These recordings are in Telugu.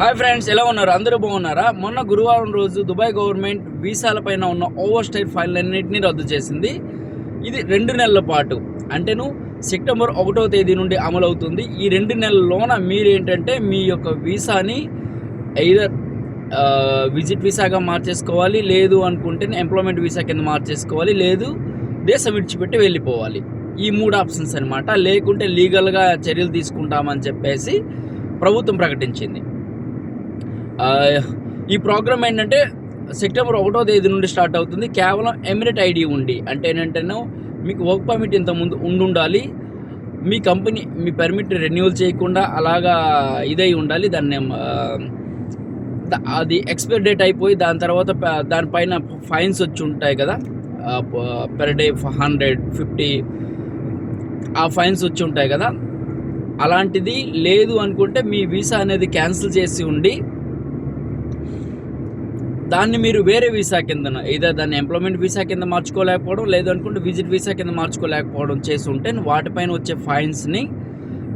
హాయ్ ఫ్రెండ్స్ ఎలా ఉన్నారు? అందరూ బాగున్నారా? మొన్న గురువారం రోజు దుబాయ్ గవర్నమెంట్ వీసాల పైన ఉన్న ఓవర్ స్టైల్ ఫైల్ అన్నింటినీ రద్దు చేసింది. ఇది రెండు నెలల పాటు. అంటేను సెప్టెంబర్ ఒకటో తేదీ నుండి అమలు అవుతుంది. ఈ రెండు నెలల్లోన మీరు ఏంటంటే మీ యొక్క వీసాని ఐదర్ విజిట్ వీసాగా మార్చేసుకోవాలి లేదు అనుకుంటే ఎంప్లాయ్మెంట్ వీసా కింద మార్చేసుకోవాలి లేదు దేశం విడిచిపెట్టి వెళ్ళిపోవాలి. ఈ మూడు ఆప్షన్స్ అనమాట లేకుంటే లీగల్గా చర్యలు తీసుకుంటామని చెప్పేసి ప్రభుత్వం ప్రకటించింది. ఈ ప్రోగ్రామ్ ఏంటంటే సెప్టెంబర్ ఒకటో తేదీ నుండి స్టార్ట్ అవుతుంది. కేవలం ఎమిరేట్ ఐడి ఉండి అంటే ఏంటంటేనో మీకు వర్క్ పర్మిట్ ఇంతకుముందు ఉండి ఉండాలి మీ కంపెనీ మీ పర్మిట్ రెన్యూవల్ చేయకుండా అలాగా ఇదై ఉండాలి. దాన్ని అది ఎక్స్పైర్ డేట్ అయిపోయి దాని తర్వాత దానిపైన ఫైన్స్ వచ్చి ఉంటాయి కదా. పెర్ డే హండ్రెడ్ ఫిఫ్టీ ఆ ఫైన్స్ వచ్చి ఉంటాయి కదా. అలాంటిది లేదు అనుకుంటే మీ వీసా అనేది క్యాన్సిల్ చేసి ఉండి దాన్ని మీరు వేరే వీసా కింద ఏదో దాన్ని ఎంప్లాయ్మెంట్ వీసా కింద మార్చుకోలేకపోవడం లేదనుకుంటే విజిట్ వీసా కింద మార్చుకోలేకపోవడం చేసి ఉంటే వాటిపైన వచ్చే ఫైన్స్ని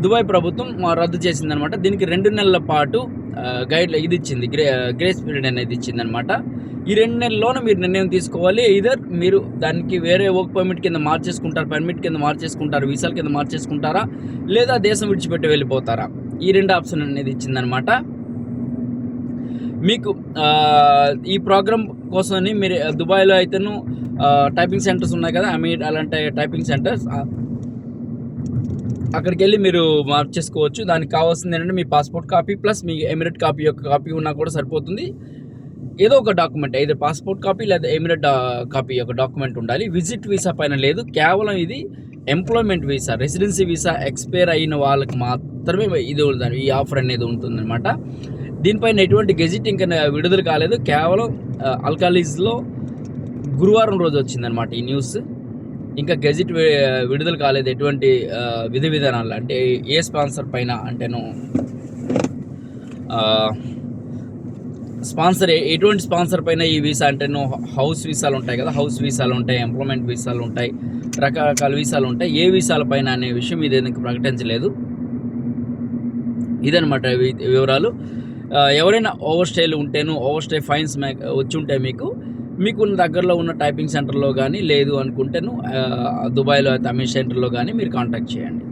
దుబాయ్ ప్రభుత్వం మా రద్దు చేసిందనమాట. దీనికి రెండు నెలల పాటు గైడ్ ఇది ఇచ్చింది గ్రే గ్రేస్ పీరియడ్ అనేది ఇచ్చిందనమాట. ఈ రెండు నెలల్లోనే మీరు నిర్ణయం తీసుకోవాలి. ఇదర్ మీరు దానికి వేరే వర్క్ పర్మిట్ కింద మార్చేసుకుంటారు పర్మిట్ కింద మార్చేసుకుంటారు వీసాల కింద మార్చేసుకుంటారా లేదా దేశం విడిచిపెట్టి వెళ్ళిపోతారా? ఈ రెండు ఆప్షన్ అనేది ఇచ్చిందనమాట. మీకు ఈ ప్రోగ్రామ్ కోసమని మీరు దుబాయ్లో అయితేను టైపింగ్ సెంటర్స్ ఉన్నాయి కదా ఐ అలాంటి టైపింగ్ సెంటర్స్ అక్కడికి వెళ్ళి మీరు చేసుకోవచ్చు. దానికి కావాల్సింది ఏంటంటే మీ పాస్పోర్ట్ కాపీ ప్లస్ మీ ఎమిరేట్ కాపీ యొక్క కాపీ ఉన్నా కూడా సరిపోతుంది. ఏదో ఒక డాక్యుమెంట్ అయితే పాస్పోర్ట్ కాపీ లేదా ఎమిరేట్ కాపీ యొక్క డాక్యుమెంట్ ఉండాలి. విజిట్ వీసా పైన లేదు. కేవలం ఇది employment visa residency visa expire అయిన వాళ్ళకి మాత్రమే ఇది ఈ ఆఫర్ అనేది ఉంటుందన్నమాట. దీనిపైన ఎటువంటి గెజిట్ ఇంకా విడుదల కాలేదు. కేవలం ఆ, గురువారం రోజు వచ్చిందనమాట ఈ న్యూస్. ఇంకా గెజిట్ విడుదల కాలేదు ఎటువంటి విధి విధానాలు. అంటే ఏ స్పాన్సర్ పైన అంటేను స్పాన్సర్ ఏ- ఎటువంటి స్పాన్సర్ పైన ఈ వీసా అంటే హౌస్ వీసాలు ఉంటాయి కదా హౌస్ వీసాలు ఉంటాయి ఎంప్లాయ్మెంట్ వీసాలు ఉంటాయి రకరకాల వీసాలు ఉంటాయి. ఏ వీసాల పైన అనే విషయం ఇది ఎందుకు ప్రకటించలేదు? ఇదనమాట వివరాలు. ఎవరైనా ఓవర్ స్టేలు ఉంటేను ఓవర్ స్టే ఫైన్స్ మే- వచ్చి ఉంటే మీకు. మీకు దగ్గరలో ఉన్న టైపింగ్ సెంటర్లో కానీ లేదు అనుకుంటేను దుబాయ్లో అయితే అమీర్ సెంటర్లో కానీ మీరు కాంటాక్ట్ చేయండి.